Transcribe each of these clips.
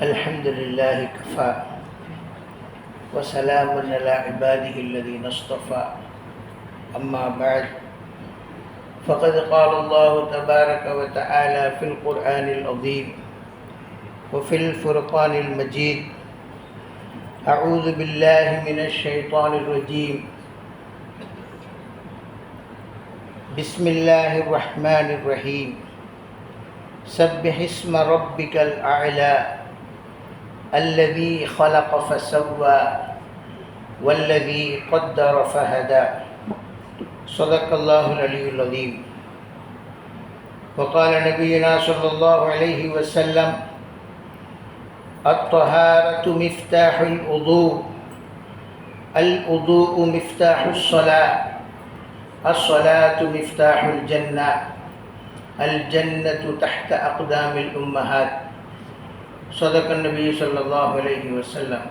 الحمد لله كفى وسلام على عباده الذين اصطفى. أما بعد فقد قال الله تبارك وتعالى في القرآن العظيم وفي الفرقان المجيد أعوذ بالله من الشيطان الرجيم. بسم الله الرحمن الرحيم. سبح اسم ربك الأعلى الذي خلق فسوى والذي قدر فهدى. صدق الله العلي العظيم. وقال نبينا صلى الله عليه وسلم الطهارة مفتاح الوضوء الوضوء مفتاح الصلاة الصلاة مفتاح الجنة الجنة تحت أقدام الأمهات. சொதக்க நபி சொல்லல்லா அலஹி வசல்லம்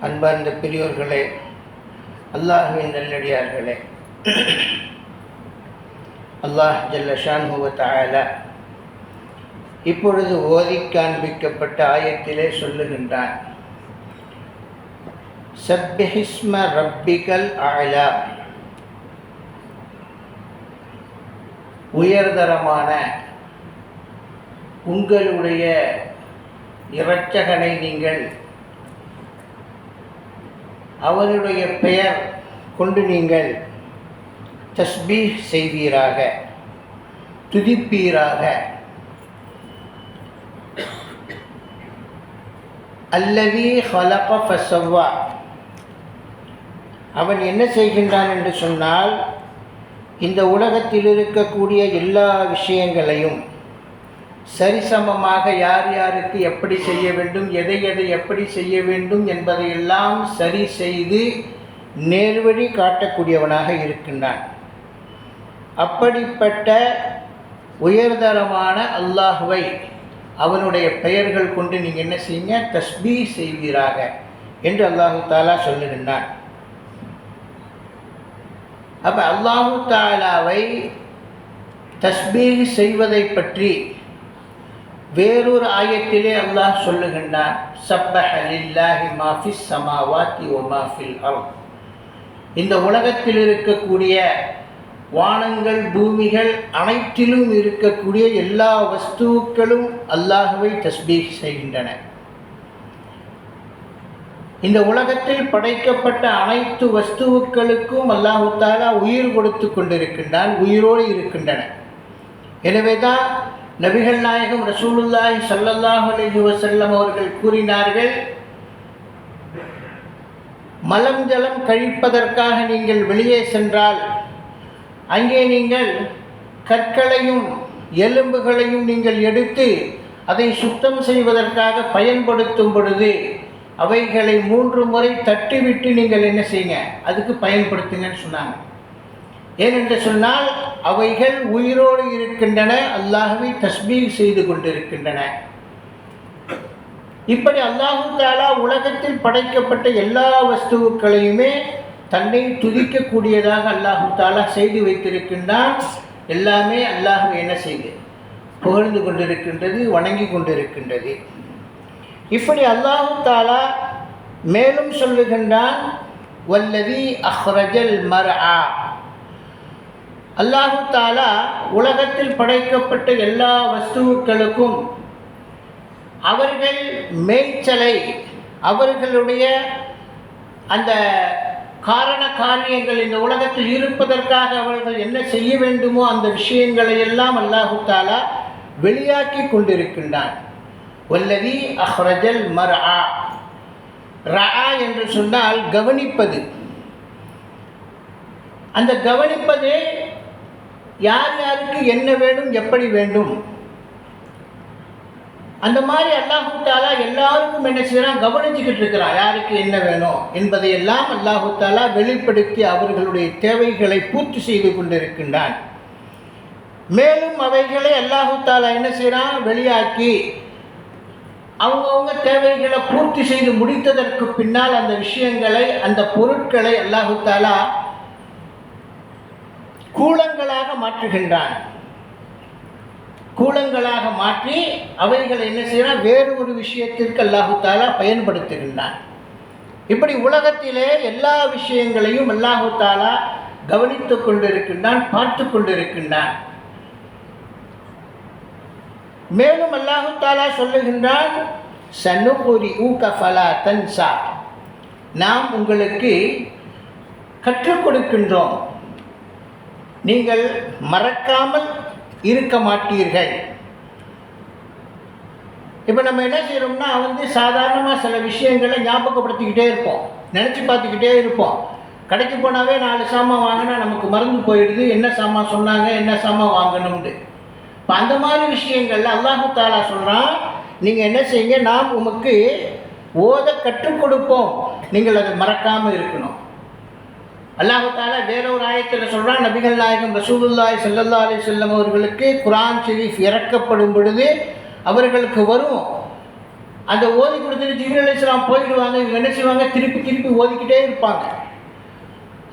அன்பார்ந்த பெரியோர்களே அல்லாஹுவின் நல்லடியார்களே அல்லாஹ் ஜல்ல ஆயலா இப்பொழுது ஓதி காண்பிக்கப்பட்ட ஆயத்திலே சொல்லுகின்றான் சப்யஹிஸ்ம ரப்பிகள் ஆழா உயர்தரமான உங்களுடைய இரட்சகனை நீங்கள். அவருடைய பெயர் கொண்டு நீங்கள் தஸ்பீஹ் செய்வீராக துதிப்பீராக. அல்லவி ஹலக ஃபசவ்வா. அவன் என்ன செய்கின்றான் என்று சொன்னால் இந்த உலகத்தில் இருக்கக்கூடிய எல்லா விஷயங்களையும் சரிசமமாக யார் யாருக்கு எப்படி செய்ய வேண்டும் எதை எதை எப்படி செய்ய வேண்டும் என்பதையெல்லாம் சரி செய்து நேர்வழி காட்டக்கூடியவனாக இருக்கின்றான். அப்படிப்பட்ட உயர்தரமான அல்லாஹுவை அவனுடைய பெயர்கள் கொண்டு நீங்கள் என்ன செய்யுங்க தஸ்பீ செய்வீராக என்று அல்லாஹு தாலா சொல்லுகின்றான். அப்போ அல்லாஹு தாலாவை தஸ்பீ செய்வதை பற்றி வேறொரு ஆயத்திலே அல்லாஹ் சொல்லுகின்றான் சப்பஹ லில்லாஹி மாஃபிஸ் சமாவாத்தி ஒ மாஃபில் அல் இந்த உலகத்தில் இருக்கக்கூடிய வானங்கள் பூமிகள் அனைத்திலும் இருக்கக்கூடிய எல்லா வஸ்துக்களும் அல்லாஹுவை தஸ்பீக் செய்கின்றன. இந்த உலகத்தில் படைக்கப்பட்ட அனைத்து வஸ்துவுக்களுக்கும் அல்லாஹு தாலா உயிர் கொடுத்து கொண்டிருக்கின்றான் உயிரோடு இருக்கின்றன. எனவே தான் நபிகள் நாயகம் ரசூலுல்லாய் சல்லல்லாஹ் அலைஹி வசல்லம் அவர்கள் கூறினார்கள் மலம் ஜலம் கழிப்பதற்காக நீங்கள் வெளியே சென்றால் அங்கே நீங்கள் கற்களையும் எலும்புகளையும் நீங்கள் எடுத்து அதை சுத்தம் செய்வதற்காக பயன்படுத்தும் பொழுது அவைகளை மூன்று முறை தட்டிவிட்டு நீங்கள் என்ன செய்யுங்க அதுக்கு பயன்படுத்துங்கன்னு சொன்னாங்க. ஏனென்று சொன்னால் அவைகள் உயிரோடு இருக்கின்றன அல்லாஹவை தஸ்மீர் செய்து கொண்டிருக்கின்றன. இப்படி அல்லாஹு தாலா உலகத்தில் படைக்கப்பட்ட எல்லா வஸ்துக்களையுமே தன்னை துதிக்கக்கூடியதாக அல்லாஹு தாலா செய்து வைத்திருக்கின்றான். எல்லாமே அல்லாஹு என்ன செய்து? புகழ்ந்து கொண்டிருக்கின்றது வணங்கி கொண்டிருக்கின்றது. இப்படி அல்லாஹு தாலா மேலும் சொல்லுகின்றான் வல்லதி அஹ்ரஜல் மர் ஆ அல்லாஹு தாலா உலகத்தில் படைக்கப்பட்ட எல்லா வஸ்துக்களுக்கும் அவர்கள் மேய்ச்சலை அவர்களுடைய அந்த காரண காரியங்கள் இந்த உலகத்தில் இருப்பதற்காக அவர்கள் என்ன செய்ய வேண்டுமோ அந்த விஷயங்களை எல்லாம் அல்லாஹு தாலா வெளியாக்கி கொண்டிருக்கின்றான். வல்லதி அஹ்ரஜல் மர் ஆ ரா என்று சொன்னால் கவனிப்பது. அந்த கவனிப்பதே யார் யாருக்கு என்ன வேண்டும் எப்படி வேண்டும்? அந்த மாதிரி அல்லாஹு தாலா எல்லாருக்கும் என்ன செய்யறான் கவனிச்சுக்கிட்டு இருக்கிறான். யாருக்கு என்ன வேணும் என்பதையெல்லாம் அல்லாஹு தாலா வெளிப்படுத்தி அவர்களுடைய தேவைகளை பூர்த்தி செய்து கொண்டிருக்கின்றான். மேலும் அவைகளை அல்லாஹு தாலா என்ன செய்கிறான் வெளியாக்கி அவங்கவுங்க தேவைகளை பூர்த்தி செய்து முடித்ததற்கு பின்னால் அந்த விஷயங்களை அந்த பொருட்களை அல்லாஹு தாலா கூலங்களாக மாற்றுகின்றான். கூலங்களாக மாற்றி அவைகளை என்ன செய்யறான் வேறு ஒரு விஷயத்திற்கு அல்லாஹு தாலா பயன்படுத்துகின்றான். இப்படி உலகத்திலே எல்லா விஷயங்களையும் அல்லாஹு தாலா கவனித்துக் கொண்டிருக்கின்றான் பார்த்து கொண்டிருக்கின்றான். மேலும் அல்லாஹு தாலா சொல்லுகின்றான் சனுபுரி ஊகஃபலா தன்சா. நாம் உங்களுக்கு கற்றுக் கொடுக்கின்றோம். நீங்கள் மறக்காமல் இருக்க மாட்டீர்கள். இப்போ நம்ம என்ன செய்கிறோம்னா வந்து சாதாரணமாக சில விஷயங்களை ஞாபகப்படுத்திக்கிட்டே இருப்போம். நினச்சி பார்த்துக்கிட்டே இருப்போம். கடைக்கு போனாவே நாலு சாமான் வாங்கினா நமக்கு மறந்து போயிடுது. என்ன சாமான் சொன்னாங்க என்ன சாமான் வாங்கணும்னு. இப்போ அந்த மாதிரி விஷயங்கள்ல அல்லாஹு தாலா சொல்கிறான் நீங்கள் என்ன செய்யுங்க நாம் உமக்கு ஓத கற்றுக் கொடுப்போம். நீங்கள் அதை மறக்காமல் இருக்கணும். அல்லாஹால வேற ஒரு ஆயத்தில் சொல்கிறான் நபிகள் நாயகம் ரசூலுல்லாய் சல்லல்லா அலி செல்லம் அவர்களுக்கு குரான் ஷெரீஃப் இறக்கப்படும் பொழுது அவர்களுக்கு வரும். அந்த ஓதி கொடுத்துட்டு ஜிபிர் போயிடுவாங்க இவங்க என்ன செய்வாங்க? திருப்பி திருப்பி ஓதிக்கிட்டே இருப்பாங்க.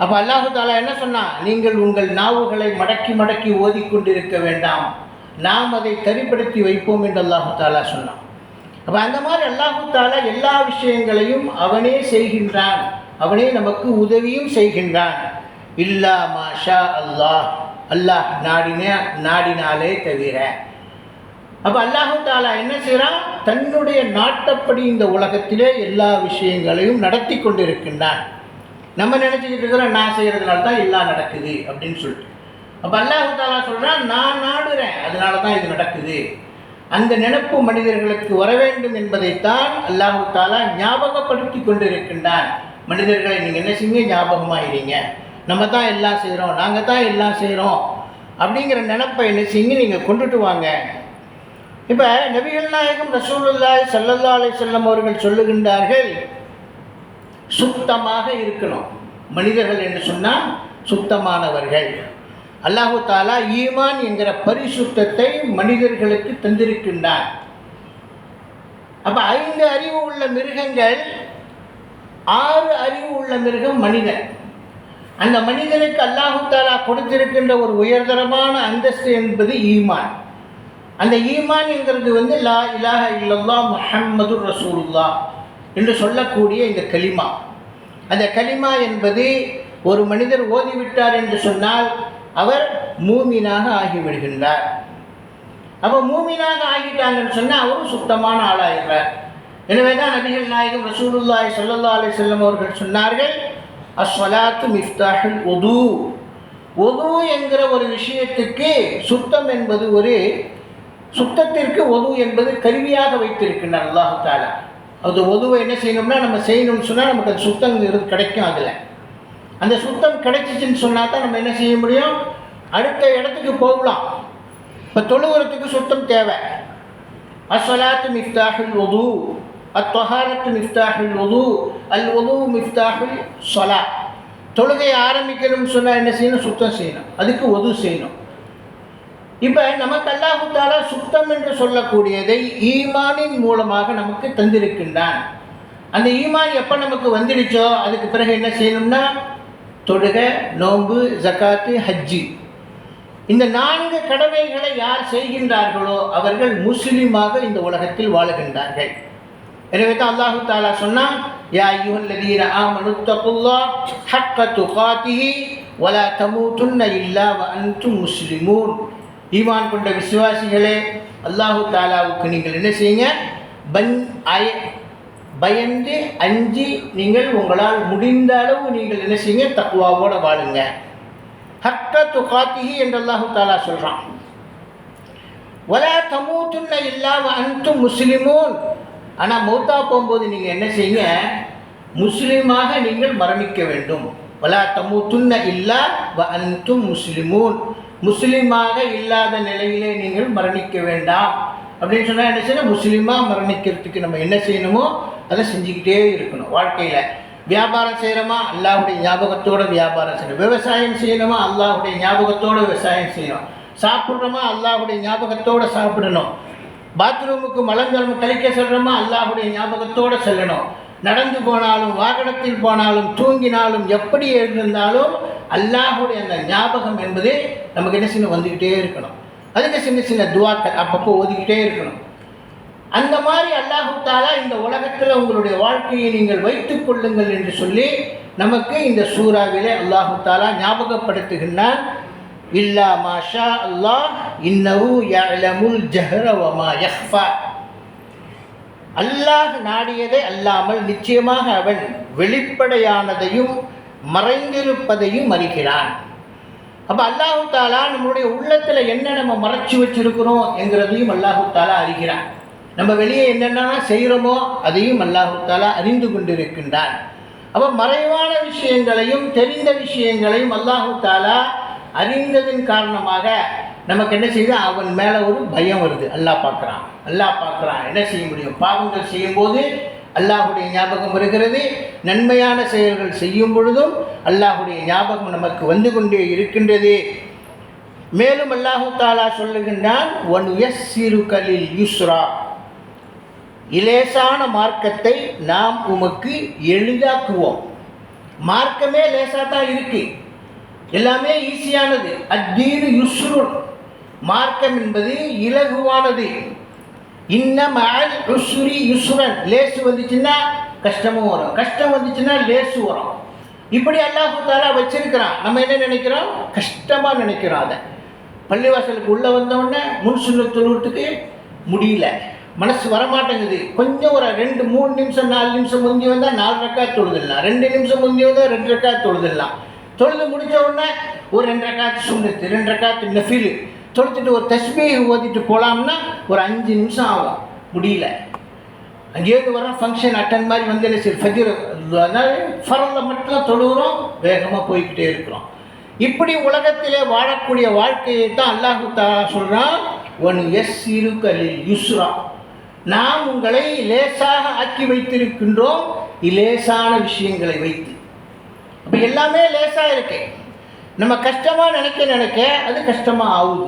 அப்போ அல்லாஹு தாலா என்ன சொன்னால் நீங்கள் உங்கள் நாவுகளை மடக்கி மடக்கி ஓதிக்கொண்டிருக்க வேண்டாம். நாம் அதை சரிப்படுத்தி வைப்போம் என்று அல்லாஹு தாலா சொன்னான். அப்போ அந்த மாதிரி அல்லாஹு தாலா எல்லா விஷயங்களையும் அவனே செய்கின்றான். அவனே நமக்கு உதவியும் செய்கின்றான். இல்லா மாஷா அல்லாஹ். அல்லாஹ் நாடின நாடினாலே தவிர. அப்போ அல்லாஹு தாலா என்ன செய்கிறான் தன்னுடைய நாட்டப்படி இந்த உலகத்திலே எல்லா விஷயங்களையும் நடத்தி கொண்டிருக்கின்றான். நம்ம நினச்சிக்கிட்டு இருக்கிறோம் நான் செய்கிறதுனால தான் எல்லாம் நடக்குது அப்படின்னு சொல்லிட்டு. அப்போ அல்லாஹு தாலா சொல்கிறான் நான் நாடுறேன் அதனால தான் இது நடக்குது. அந்த நினைப்பு மனிதர்களுக்கு வர வேண்டும் என்பதைத்தான் அல்லாஹு தாலா ஞாபகப்படுத்தி கொண்டிருக்கின்றான். மனிதர்களை நீங்கள் என்ன செய்யுங்க ஞாபகமாகிறீங்க நம்ம தான் எல்லாம் செய்கிறோம் நாங்கள் தான் எல்லாம் செய்கிறோம் அப்படிங்கிற நினப்பை என்ன செய்யுங்க நீங்கள் கொண்டுட்டு வாங்க. இப்போ நபிகள் நாயகம் ரசூலுல்லாய் சல்லல்லா அலி செல்லம் அவர்கள் சொல்லுகின்றார்கள் சுத்தமாக இருக்கணும். மனிதர்கள் என்று சொன்னால் சுத்தமானவர்கள். அல்லாஹு தாலா ஈமான் என்கிற பரிசுத்தத்தை மனிதர்களுக்கு தந்திருக்கின்றார் அப்போ ஐந்து அறிவு உள்ள மிருகங்கள் ஆறு அறிவு உள்ள மிருகம் மனிதன். அந்த மனிதனுக்கு அல்லாஹு தாலா கொடுத்திருக்கின்ற ஒரு உயர்தரமான அந்தஸ்து என்பது ஈமான். அந்த ஈமான் என்கிறது வந்து லா இலாஹ இல்லல்லா முஹம்மது ரசூல்லா என்று சொல்லக்கூடிய இந்த கலிமா. அந்த கலிமா என்பது ஒரு மனிதர் ஓதிவிட்டார் என்று சொன்னால் அவர் மூமினாக ஆகிவிடுகின்றார். அப்போ மூமினாக ஆகிட்டாங்கன்னு சொன்னால் அவரும் சுத்தமான ஆளாகிறார் எனவே தான் நபிகள் நாயகம் ரசூலுல்லாய் சல்லல்லா அலி செல்லம் அவர்கள் சொன்னார்கள் அஸ்வலாத்து மிஃப்தாஹில் ஒது ஒது என்கிற ஒரு விஷயத்துக்கு சுத்தம் என்பது ஒரு சுத்தத்திற்கு ஒது என்பது கருவியாக வைத்திருக்கின்றார் அல்லாஹு தாலா அது ஒதுவை என்ன செய்யணும்னா நம்ம செய்யணும்னு சொன்னால் நமக்கு அது சுத்தம் இருந்து கிடைக்கும் அதில். அந்த சுத்தம் கிடைச்சிச்சின்னு சொன்னால் தான் நம்ம என்ன செய்ய முடியும்? அடுத்த இடத்துக்கு போகலாம். இப்போ தொழுகிறதுக்கு சுத்தம் தேவை. அஸ்வலாத்து மிஃப்தாஹில் ஒது அத்தொஹாரத்து மிஃப்தாஹுல் உது அல் உது மிஃப்தாஹுல் சொலா தொழுகை ஆரம்பிக்கணும்னு சொன்னால் என்ன செய்யணும்? சுத்தம் செய்யணும். அதுக்கு உது செய்யணும். இப்போ நமக்கு அல்லாஹு சுத்தம் என்று சொல்லக்கூடியதை ஈமானின் மூலமாக நமக்கு தந்திருக்கின்றான். அந்த ஈமான் எப்போ நமக்கு வந்துடுச்சோ அதுக்கு பிறகு என்ன செய்யணும்னா? தொழுக நோன்பு ஜக்காத்து ஹஜ்ஜி. இந்த நான்கு கடமைகளை யார் செய்கின்றார்களோ அவர்கள் முஸ்லீமாக இந்த உலகத்தில் வாழுகின்றார்கள். எனவே தான் அல்லாஹு தாலா சொன்னான் யா ஐயுஹல்லதீன ஆமனு தகுல்லாஹ் ஹக்க துகாத்திஹி வலா தமூதுன்ன இல்லா வ அன்தும் முஸ்லிமூன். ஈமான் கொண்ட விசுவாசிகளே அல்லாஹு தாலாவுக்கு நீங்கள் என்ன செய்யுங்க? பன் அய பயந்து அஞ்சு நீங்கள் உங்களால் முடிந்த அளவு நீங்கள் என்ன செய்யுங்க? தக்குவாவோட வாழுங்க. ஹக்க துகாத்திஹி என்று அல்லாஹு தாலா சொல்கிறான் வலா தமூத்துன்ன வ அன்தும் முஸ்லிமூன். ஆனால் மௌத்தா போகும்போது நீங்கள் என்ன செய்யுங்க? முஸ்லீமாக நீங்கள் மரணிக்க வேண்டும். வலா தம்மு தமூத்துன்ன இல்லா வ அன்தும் முஸ்லிமூன். முஸ்லீமாக இல்லாத நிலையிலே நீங்கள் மரணிக்க வேண்டாம். அப்படின்னு சொன்னால் என்ன செய்யணும்? முஸ்லீமாக மரணிக்கிறதுக்கு நம்ம என்ன செய்யணுமோ அதை செஞ்சுக்கிட்டே இருக்கணும் வாழ்க்கையில். வியாபாரம் செய்கிறோமா அல்லாஹுடைய ஞாபகத்தோட வியாபாரம் செய்யணும். விவசாயம் செய்யணுமா? அல்லாஹுடைய ஞாபகத்தோடு விவசாயம் செய்யணும். சாப்பிட்றோமா? அல்லாஹுடைய ஞாபகத்தோடு சாப்பிடணும். பாத்ரூமுக்கு மலஞ்சலம் கழிக்க சொல்கிறோமா அல்லாஹுடைய ஞாபகத்தோடு செல்லணும். நடந்து போனாலும் வாகனத்தில் போனாலும் தூங்கினாலும் எப்படி இருந்தாலும் அல்லாஹுடைய அந்த ஞாபகம் என்பது நமக்கு என்ன சின்ன வந்துக்கிட்டே இருக்கணும். அதுக்கு சின்ன சின்ன துவாக்கள் அப்பப்போ ஒதுக்கிட்டே இருக்கணும். அந்த மாதிரி அல்லாஹு தாலா இந்த உலகத்தில் உங்களுடைய வாழ்க்கையை நீங்கள் வைத்துக் கொள்ளுங்கள் என்று சொல்லி நமக்கு இந்த சூறாவிலே அல்லாஹு தாலா ஞாபகப்படுத்துகின்றான். இல்லா மாஷா அல்லாஹ் இன்னஹு யஅலமுல் ஜஹர யஹ்ஃபா அல்லாஹ் நாடியதை அல்லாமல் நிச்சயமாக அவன் வெளிப்படையானதையும் மறைந்திருப்பதையும் அறிகிறான். அப்போ அல்லாஹு தாலா நம்மளுடைய உள்ளத்தில் என்ன நம்ம மறைச்சி வச்சிருக்கிறோம் என்கிறதையும் அல்லாஹு தாலா அறிகிறான். நம்ம வெளியே என்னென்ன செய்கிறோமோ அதையும் அல்லாஹு தாலா அறிந்து கொண்டிருக்கின்றான். அப்போ மறைவான விஷயங்களையும் தெரிந்த விஷயங்களையும் அல்லாஹு தாலா அறிந்ததன் காரணமாக நமக்கு என்ன செய்யுது? அவன் மேலே ஒரு பயம் வருது. அல்லாஹ் பார்க்குறான். அல்லாஹ் பார்க்குறான். என்ன செய்ய முடியும்? பாவங்கள் செய்யும்போது அல்லாஹுடைய ஞாபகம் வருகிறது. நன்மையான செயல்கள் செய்யும் பொழுதும் அல்லாஹுடைய ஞாபகம் நமக்கு வந்து கொண்டே இருக்கின்றது. மேலும் அல்லாஹு தாலா சொல்லுகின்றான் ஒன் எஸ் சிறுகலில் யூஸ்ரா. இலேசான மார்க்கத்தை நாம் உமக்கு எளிதாக்குவோம். மார்க்கமே லேசாக தான் இருக்குது எல்லாமே ஈஸியானது. அத்தீனு யுஸ்ருன். மார்க்கம் என்பது இலகுவானது. இன்னம் யுஸ்ரி யுஸ்ரன். லேசு வந்துச்சுன்னா கஷ்டமும் வரும். கஷ்டம் வந்துச்சுன்னா லேசு வரும். இப்படி அல்லாஹு தாலா வச்சிருக்கிறான். நம்ம என்ன நினைக்கிறோம்? கஷ்டமாக நினைக்கிறோம் அதை. பள்ளிவாசலுக்கு உள்ளே வந்தவுடனே முன் சுண்ண தொழுவத்துக்கு முடியல. மனசு வரமாட்டேங்குது. கொஞ்சம் ஒரு ரெண்டு மூணு நிமிஷம் நாலு நிமிஷம் முந்தி வந்தால் நாலு ரக்கா தொழுதிடலாம். ரெண்டு நிமிஷம் முந்தி வந்தால் ரெண்டு ரக்கா தொழுதிடலாம். தொழுது முடிஞ்ச உடனே ஒரு ரெண்டு ரக்காத்து சுண்ணத்து ரெண்டு ரக்காத்து நெஃபிலு தொழுத்துட்டு ஒரு தஸ்மியை ஓதிட்டு போகலாம்னா ஒரு அஞ்சு நிமிஷம் ஆகும். முடியல. அங்கேயிருந்து வரோம் ஃபங்க்ஷன் அட்டன் மாதிரி வந்து சரி ஃபஜர் அதாவது ஃபரலில் மட்டும் தொழுகிறோம் வேகமாக போய்கிட்டே இருக்கிறோம். இப்படி உலகத்திலே வாழக்கூடிய வாழ்க்கையை தான் அல்லாஹு தாலா சொல்கிறான் ஒன் எஸ் இருக்கலில் யுஸ்ரா. நாம் உங்களை லேசாக ஆக்கி வைத்திருக்கின்றோம் இலேசான விஷயங்களை வைத்து. இப்போ எல்லாமே லேசாக இருக்கு. நம்ம கஷ்டமாக நினைக்க நினைக்க அது கஷ்டமாக ஆகுது.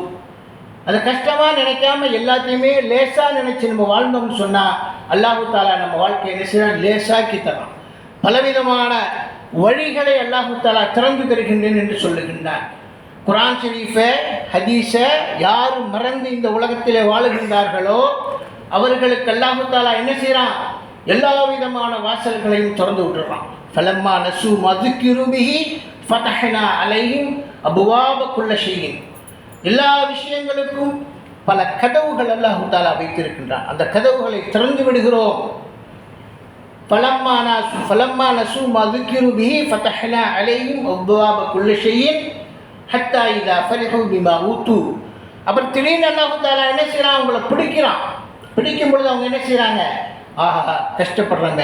அது கஷ்டமாக நினைக்காம எல்லாத்தையுமே லேசாக நினச்சி நம்ம வாழ்ந்தோம்னு சொன்னால் அல்லாஹு தாலா நம்ம வாழ்க்கையை என்ன லேசாக்கி தரோம் பலவிதமான வழிகளை அல்லாஹு தாலா திறந்து தருகின்றேன் என்று சொல்லுகின்றான். குரான் ஷரீஃபை ஹதீஸை யார் மறந்து இந்த உலகத்திலே வாழுகின்றார்களோ அவர்களுக்கு அல்லாஹு தாலா என்ன செய்கிறான் எல்லா விதமான வாசல்களையும் திறந்து விட்டுறான். ஃபலம்மா நசு மதுக்கிருபிஹி ஃபதஹனா அலையும் அபுவாப குள்ள செய்யும் எல்லா விஷயங்களுக்கும் பல கதவுகள் அல்லாஹு தாலா வைத்திருக்கின்றான். அந்த கதவுகளை திறந்து விடுகிறோம். ஃபலம்மா நசு ஃபலம்மா நசு மதுக்கிருபிஹி ஃபதஹனா அலையும் அபுவாப குள்ள செய்யும் ஹத்தா இதா ஃபரிஹு பிமா ஊத்து அப்புறம் திடீர்னு அல்லாஹு தாலா என்ன செய்கிறான் அவங்கள பிடிக்கிறான். பிடிக்கும் பொழுது அவங்க என்ன செய்கிறாங்க ஆஹா கஷ்டப்படுறாங்க.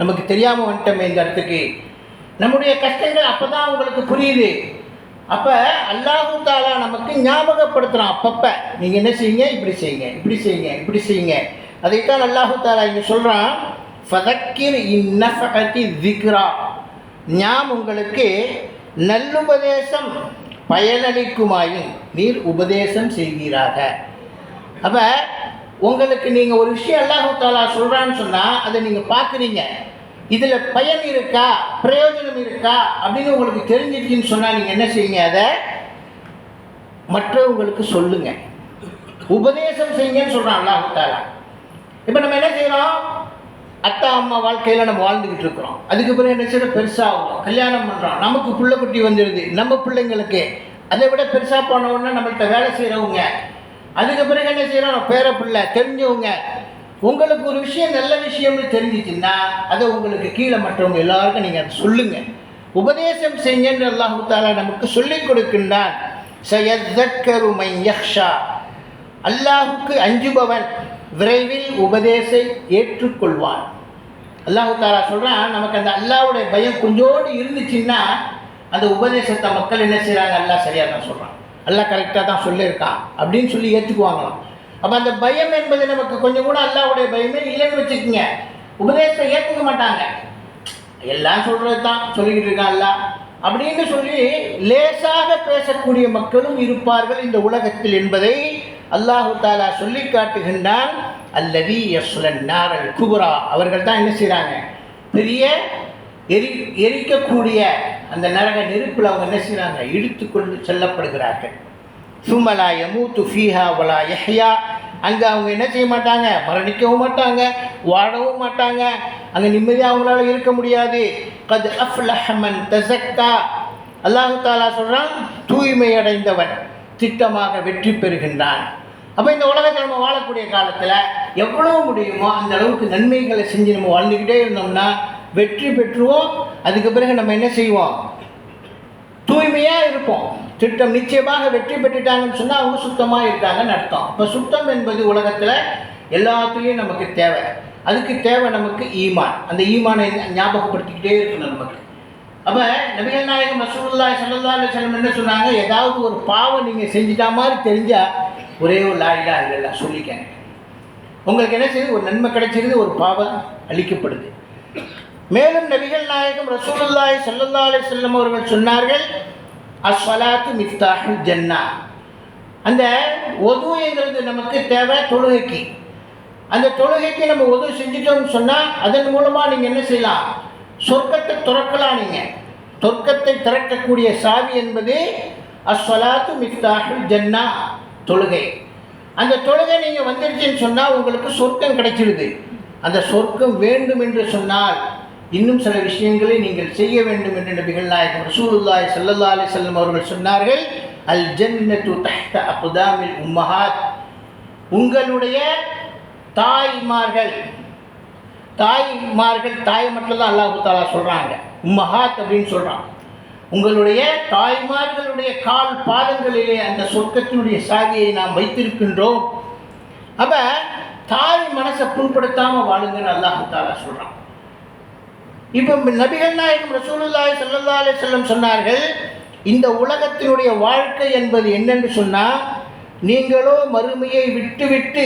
நமக்கு தெரியாமல் வந்துட்டோமே இந்த இடத்துக்கு. நம்முடைய கஷ்டங்கள் அப்போ தான் உங்களுக்கு புரியுது. அப்போ அல்லாஹு தாலா நமக்கு ஞாபகப்படுத்துகிறான் அப்பப்போ. நீங்கள் என்ன செய்யுங்க? இப்படி செய்யுங்க இப்படி செய்யுங்க இப்படி செய்யுங்க. அதைத்தான் அல்லாஹு தாலா இங்கே சொல்கிறான் ஃபதக்கிர் இன்னஃபகத்தி திக்ரா ஞாம் உங்களுக்கு நல்லுபதேசம் பயனளிக்குமாயின். நீர் உபதேசம் செய்கிறார்கள் அப்போ உங்களுக்கு நீங்கள் ஒரு விஷயம் அல்லாஹு தாலா சொல்கிறான்னு சொன்னால் அதை நீங்கள் பார்க்குறீங்க. இதில் பயன் இருக்கா? பிரயோஜனம் இருக்கா? அப்படின்னு உங்களுக்கு தெரிஞ்சிருச்சுன்னு சொன்னால் நீங்கள் என்ன செய்யுங்க? அதை மற்றவங்களுக்கு சொல்லுங்க. உபதேசம் செய்யுங்கன்னு சொல்கிறான் அல்லாஹு தாலா இப்போ நம்ம என்ன செய்கிறோம் அத்தா அம்மா வாழ்க்கையில் நம்ம வாழ்ந்துக்கிட்டு இருக்கிறோம். அதுக்கு பிறகு என்ன செய்யறோம் பெருசாகும் கல்யாணம் பண்ணுறோம் நமக்கு பிள்ளை குட்டி வந்துடுது நம்ம பிள்ளைங்களுக்கு. அதை விட பெருசாக போனவுடனே நம்மள்கிட்ட வேலை செய்கிறவங்க அதுக்கு பிறகு என்ன செய்கிறோம் பேர பிள்ளை தெரிஞ்சவங்க. உங்களுக்கு ஒரு விஷயம் நல்ல விஷயம்னு தெரிஞ்சிச்சுன்னா அதை உங்களுக்கு கீழே மற்றவங்க எல்லாருக்கும் நீங்கள் அதை சொல்லுங்கள் உபதேசம் செய்யுங்கன்னு அல்லாஹு தாலா நமக்கு சொல்லிக் கொடுக்கின்றான். சயத்தக்கரு யக்ஷா அல்லாஹுக்கு அஞ்சுபவன் விரைவில் உபதேசை ஏற்றுக்கொள்வான். அல்லாஹு தாலா சொல்கிறான் நமக்கு அந்த அல்லாவுடைய பயம் கொஞ்சோடு இருந்துச்சுன்னா அந்த உபதேசத்தை மக்கள் என்ன செய்கிறாங்க அல்லாஹ் சரியாக தான் சொல்கிறான் எல்லாம் கரெக்டாக தான் சொல்லியிருக்கான் அப்படின்னு சொல்லி ஏற்றுக்குவாங்களாம். அப்போ அந்த பயம் என்பது நமக்கு கொஞ்சம் கூட அல்லாவுடைய பயமே இல்லைன்னு வச்சுக்கோங்க. உபதேசத்தை ஏற்றுக்க மாட்டாங்க. எல்லாம் சொல்கிறது தான் சொல்லிக்கிட்டு இருக்கான் அல்லாஹ் அப்படின்னு சொல்லி லேசாக பேசக்கூடிய மக்களும் இருப்பார்கள் இந்த உலகத்தில் என்பதை அல்லாஹு தாலா சொல்லி காட்டுகின்றான். அல்லவி யஸ்லன் நாரல் குபுரா. அவர்கள் தான் என்ன செய்கிறாங்க பெரிய எரி எரிக்கக்கூடிய அந்த நரக நெருப்பில் அவங்க என்ன செய்கிறாங்க இழுத்து கொண்டு செல்லப்படுகிறார்கள். சுமலா யமூத்து ஃபீஹா வலா யஹ்யா. அங்கே அவங்க என்ன செய்ய மாட்டாங்க? மரணிக்கவும் மாட்டாங்க வாழவும் மாட்டாங்க. அங்கே நிம்மதியாக அவங்களால இருக்க முடியாது. கது அஃப்லஹமன் தசக்கா அல்லாஹு தாலா சொல்கிறான் தூய்மை அடைந்தவன் திட்டமாக வெற்றி பெறுகின்றான். அப்போ இந்த உலகத்தில் நம்ம வாழக்கூடிய காலத்தில் எவ்வளோ முடியுமோ அந்த அளவுக்கு நன்மைகளை செஞ்சு நம்ம வாழ்ந்துக்கிட்டே இருந்தோம்னா வெற்றி பெற்றுவோம். அதுக்கு பிறகு நம்ம என்ன செய்வோம்? தூய்மையாக இருப்போம். திட்டம் நிச்சயமாக வெற்றி பெற்றுட்டாங்கன்னு சொன்னால் அவங்க சுத்தமாக இருக்காங்கன்னு அர்த்தம். இப்போ சுத்தம் என்பது உலகத்தில் எல்லாத்துலேயும் நமக்கு தேவை. அதுக்கு தேவை நமக்கு ஈமான். அந்த ஈமானை ஞாபகப்படுத்திக்கிட்டே இருக்கணும் நமக்கு. அப்போ நபிகள் நாயகம் ரசூலுல்லாஹி சல்லா செல்லம் என்ன சொன்னாங்க? ஏதாவது ஒரு பாவம் நீங்கள் செஞ்சிட்டா மாதிரி தெரிஞ்சால் ஒரே ஒரு லாயிலா இல்லை சொல்லிக்கங்க. உங்களுக்கு என்ன செய்யுது? ஒரு நன்மை கிடைச்சிருது ஒரு பாவம் அளிக்கப்படுது மேலும் நபிகள் நாயகம் ரசூலுல்லாஹி ஸல்லல்லாஹு அலைஹி வஸல்லம் அவர்கள் சொன்னார்கள் அஸ்வலாத்து மிஃப்தாஹுல் ஜன்னா. அந்த ஒதுங்கிறது நமக்கு தேவை தொழுகைக்கு. அந்த தொழுகைக்கு நம்ம உதவு செஞ்சிட்டோம்னு சொன்னால் அதன் மூலமாக நீங்கள் என்ன செய்யலாம்? சொர்க்கத்தை திறக்கலாம் நீங்கள் சொர்க்கத்தை திறக்கக்கூடிய சாவி என்பது அஸ்வலாத்து மிஃப்தாஹுல் ஜன்னா தொழுகை. அந்த தொழுகை நீங்கள் வந்துருச்சுன்னு சொன்னால் உங்களுக்கு சொர்க்கம் கிடைச்சிடுது அந்த சொர்க்கம் வேண்டும் என்று சொன்னால் இன்னும் சில விஷயங்களை நீங்கள் செய்ய வேண்டும் என்று நபிகள் நாயகம் ரசூலுல்லாய் சல்லல்லா அலி செல்லம் அவர்கள் சொன்னார்கள் அல் ஜன்னத்து தஹ்த அக்தாமில் உம்மஹாத். உங்களுடைய தாய்மார்கள் தாய்மார்கள் தாய் மட்டும் தான் அல்லாஹு தாலா சொல்கிறாங்க உம்மஹாத் அப்படின்னு சொல்கிறான் உங்களுடைய தாய்மார்களுடைய கால் பாதங்களிலே அந்த சொர்க்கத்தினுடைய சாவியை நாம் வைத்திருக்கின்றோம். அப்போ தாய் மனசை புண்படுத்தாமல் வாழுங்கன்னு அல்லாஹு தாலா சொல்கிறான் இப்போ நபிகள் நாயகம் ரசூலுல்லாய் ஸல்லல்லாஹு அலைஹி செல்லம் சொன்னார்கள் இந்த உலகத்தினுடைய வாழ்க்கை என்பது என்னென்று சொன்னால் நீங்களோ மறுமையை விட்டுவிட்டு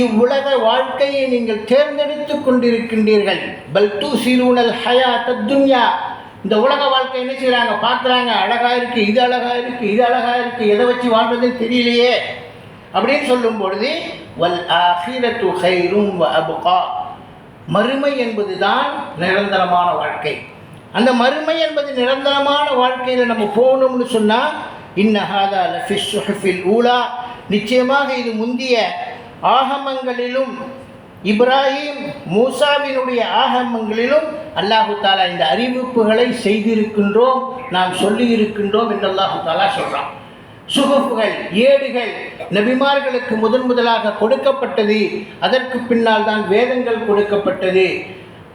இவ்வுலக வாழ்க்கையை நீங்கள் தேர்ந்தெடுத்து கொண்டிருக்கின்றீர்கள். பல் தூ சீலூனல் ஹயா தத்துன்யா இந்த உலக வாழ்க்கை என்ன செய்கிறாங்க பார்க்குறாங்க அழகாக இருக்குது இது அழகாக இருக்குது இது அழகாக இருக்குது எதை வச்சு வாழ்றதுன்னு தெரியலையே. அப்படின்னு சொல்லும் பொழுது வல் ஆஹிரத்து ஹைரும் அபுகா. மறுமை என்பது தான் நிரந்தரமான வாழ்க்கை. அந்த மறுமை என்பது நிரந்தரமான வாழ்க்கையில் நம்ம போகணும்னு சொன்னால் இன்னஹாதா லஃபிஷ் சுஹஃபில் ஊலா. நிச்சயமாக இது முந்திய ஆகமங்களிலும் இப்ராஹிம் மூசாவினுடைய ஆகமங்களிலும் அல்லாஹு தாலா இந்த அறிவிப்புகளை செய்திருக்கின்றோம் நாம் சொல்லியிருக்கின்றோம் என்று அல்லாஹு தாலா சொல்கிறான் சுகுப்புகள் ஏடுகள் நபிமார்களுக்கு முதன் முதலாக கொடுக்கப்பட்டது. அதற்கு பின்னால் தான் வேதங்கள் கொடுக்கப்பட்டது.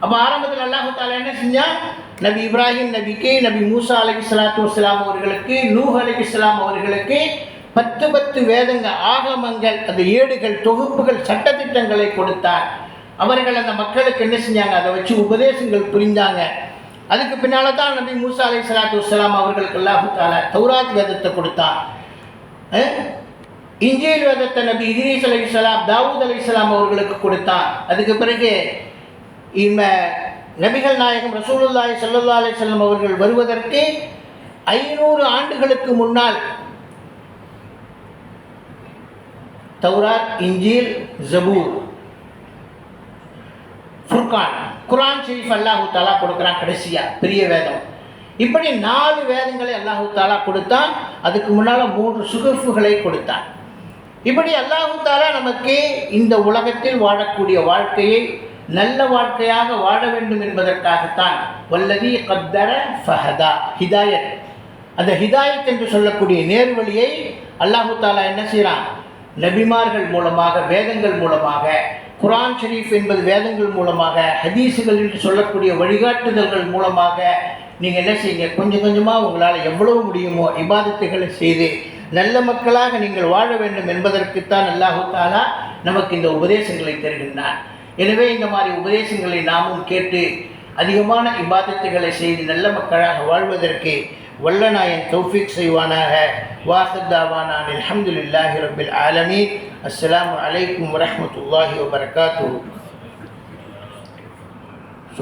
அப்போ ஆரம்பத்தில் அல்லாஹு தாலா என்ன செஞ்சால் நபி இப்ராஹிம் நபிக்கு நபி மூசா அலி சலாத்து வஸ்லாம் அவர்களுக்கு நூஹ் அலி இஸ்லாம் அவர்களுக்கு பத்து பத்து வேதங்க ஆகமங்கள் அந்த ஏடுகள் தொகுப்புகள் சட்டத்திட்டங்களை கொடுத்தார். அவர்கள் அந்த மக்களுக்கு என்ன செஞ்சாங்க? அதை வச்சு உபதேசங்கள் புரிந்தாங்க. அதுக்கு பின்னால் தான் நபி மூசா அலி சலாத்து வஸ்லாம் அவர்களுக்கு அல்லாஹு தாலா தௌராத் வேதத்தை கொடுத்தான். இஞ்சியல் வேதத்தை நபி இதிரீஸ் அலி இஸ்லாம் தாவூத் அலி இஸ்லாம் அவர்களுக்கு கொடுத்தான் அதுக்கு பிறகு இம்ம நபிகள் நாயகம் ரசூலுல்லாஹி சல்லா அலி சொல்லம் அவர்கள் வருவதற்கு ஐநூறு ஆண்டுகளுக்கு முன்னால் தௌராத் இஞ்சில் ஜபூர் ஃபுர்கான் குர்ஆன் ஷரீஃப் அல்லாஹு தாலா கொடுக்குறான் கடைசியாக பெரிய வேதம். இப்படி நாலு வேதங்களை அல்லாஹு தாலா கொடுத்தான். அதுக்கு முன்னால் மூன்று சுகஃபுகளை கொடுத்தான் இப்படி அல்லாஹு நமக்கு இந்த உலகத்தில் வாழக்கூடிய வாழ்க்கையை நல்ல வாழ்க்கையாக வாழ வேண்டும் என்பதற்காகத்தான் வல்லதி கத்தர ஃபஹதா ஹிதாயத். அந்த ஹிதாயத் என்று சொல்லக்கூடிய நேர்வழியை அல்லாஹு தாலா என்ன செய்கிறான் நபிமார்கள் மூலமாக வேதங்கள் மூலமாக குரான் ஷெரீஃப் என்பது வேதங்கள் மூலமாக ஹதீஸுகள் என்று சொல்லக்கூடிய வழிகாட்டுதல்கள் மூலமாக நீங்கள் என்ன செய்யுங்க? கொஞ்சம் கொஞ்சமாக உங்களால் எவ்வளவு முடியுமோ இபாதத்துகளை செய்து நல்ல மக்களாக நீங்கள் வாழ வேண்டும் என்பதற்குத்தான் அல்லாஹு நமக்கு இந்த உபதேசங்களை தருகின்றார் எனவே இந்த மாதிரி உபதேசங்களை நாமும் கேட்டு அதிகமான இபாதத்துகளை செய்து நல்ல மக்களாக வாழ்வதற்கு வல்லநாயன் தௌஃபிக் செய்வானாக. வாஹத்தாவானான் அலமதுல்லாஹி ரபில் ஆலமீன். அஸ்லாம் வலைக்கம் வரஹ்மத்துல்லாஹி வபரகாத்துஹு.